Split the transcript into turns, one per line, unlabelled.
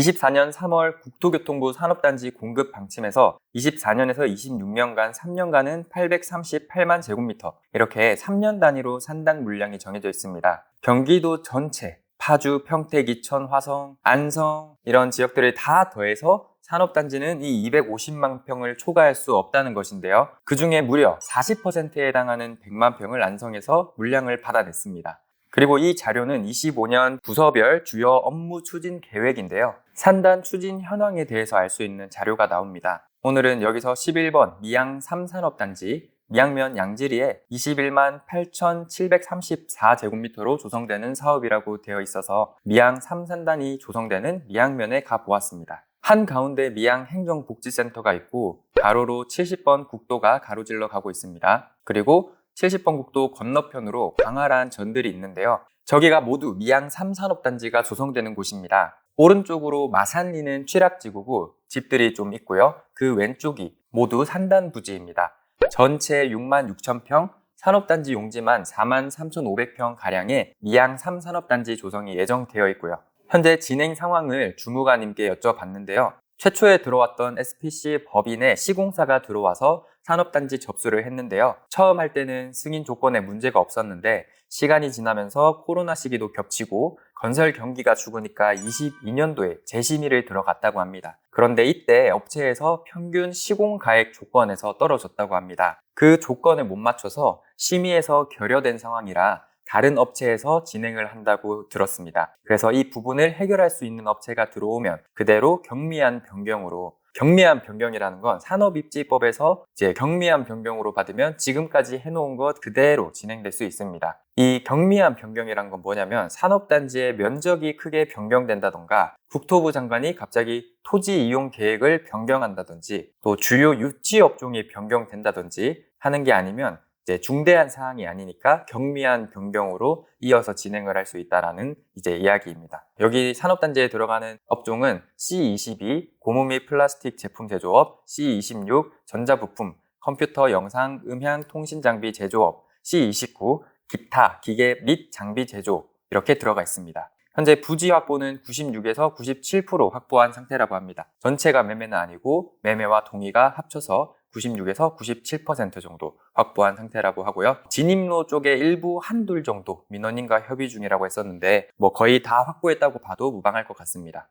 24년 3월 국토교통부 산업단지 공급 방침에서 24년에서 26년간 3년간은 838만 제곱미터 이렇게 3년 단위로 산당 물량이 정해져 있습니다. 경기도 전체 파주, 평택, 이천, 화성, 안성 이런 지역들을 다 더해서 산업단지는 이 250만 평을 초과할 수 없다는 것인데요. 그 중에 무려 40%에 해당하는 100만 평을 안성에서 물량을 받아냈습니다. 그리고 이 자료는 25년 부서별 주요 업무 추진 계획인데요. 산단 추진 현황에 대해서 알 수 있는 자료가 나옵니다. 오늘은 여기서 11번 미양 3산업단지 미양면 양지리에 21만 8,734제곱미터로 조성되는 사업이라고 되어 있어서 미양 3산단이 조성되는 미양면에 가보았습니다. 한가운데 미양 행정복지센터가 있고 가로로 70번 국도가 가로질러 가고 있습니다. 그리고 70번 국도 건너편으로 광활한 전들이 있는데요. 저기가 모두 미양 3산업단지가 조성되는 곳입니다. 오른쪽으로 마산리는 취락지구고 집들이 좀 있고요. 그 왼쪽이 모두 산단 부지입니다. 전체 6만 6천 평, 산업단지 용지만 4만 3,500평 가량의 미양 3산업단지 조성이 예정되어 있고요. 현재 진행 상황을 주무관님께 여쭤봤는데요. 최초에 들어왔던 SPC 법인의 시공사가 들어와서 산업단지 접수를 했는데요. 처음 할 때는 승인 조건에 문제가 없었는데 시간이 지나면서 코로나 시기도 겹치고 건설 경기가 죽으니까 22년도에 재심의를 들어갔다고 합니다. 그런데 이때 업체에서 평균 시공 가액 조건에서 떨어졌다고 합니다. 그 조건을 못 맞춰서 심의에서 결여된 상황이라 다른 업체에서 진행을 한다고 들었습니다. 그래서 이 부분을 해결할 수 있는 업체가 들어오면 그대로 경미한 변경으로 경미한 변경이라는 건 산업입지법에서 이제 경미한 변경으로 받으면 지금까지 해놓은 것 그대로 진행될 수 있습니다. 이 경미한 변경이란 건 뭐냐면 산업단지의 면적이 크게 변경된다던가 국토부 장관이 갑자기 토지 이용 계획을 변경한다든지 또 주요 유치 업종이 변경된다든지 하는 게 아니면 이제 중대한 사항이 아니니까 경미한 변경으로 이어서 진행을 할 수 있다라는 이제 이야기입니다. 여기 산업단지에 들어가는 업종은 C22 고무 및 플라스틱 제품 제조업, C26 전자부품, 컴퓨터, 영상, 음향, 통신 장비 제조업, C29 기타, 기계 및 장비 제조 이렇게 들어가 있습니다. 현재 부지 확보는 96에서 97% 확보한 상태라고 합니다. 전체가 매매는 아니고 매매와 동의가 합쳐서 96에서 97% 정도 확보한 상태라고 하고요. 진입로 쪽에 일부 한둘 정도 민원인과 협의 중이라고 했었는데 뭐 거의 다 확보했다고 봐도 무방할 것 같습니다.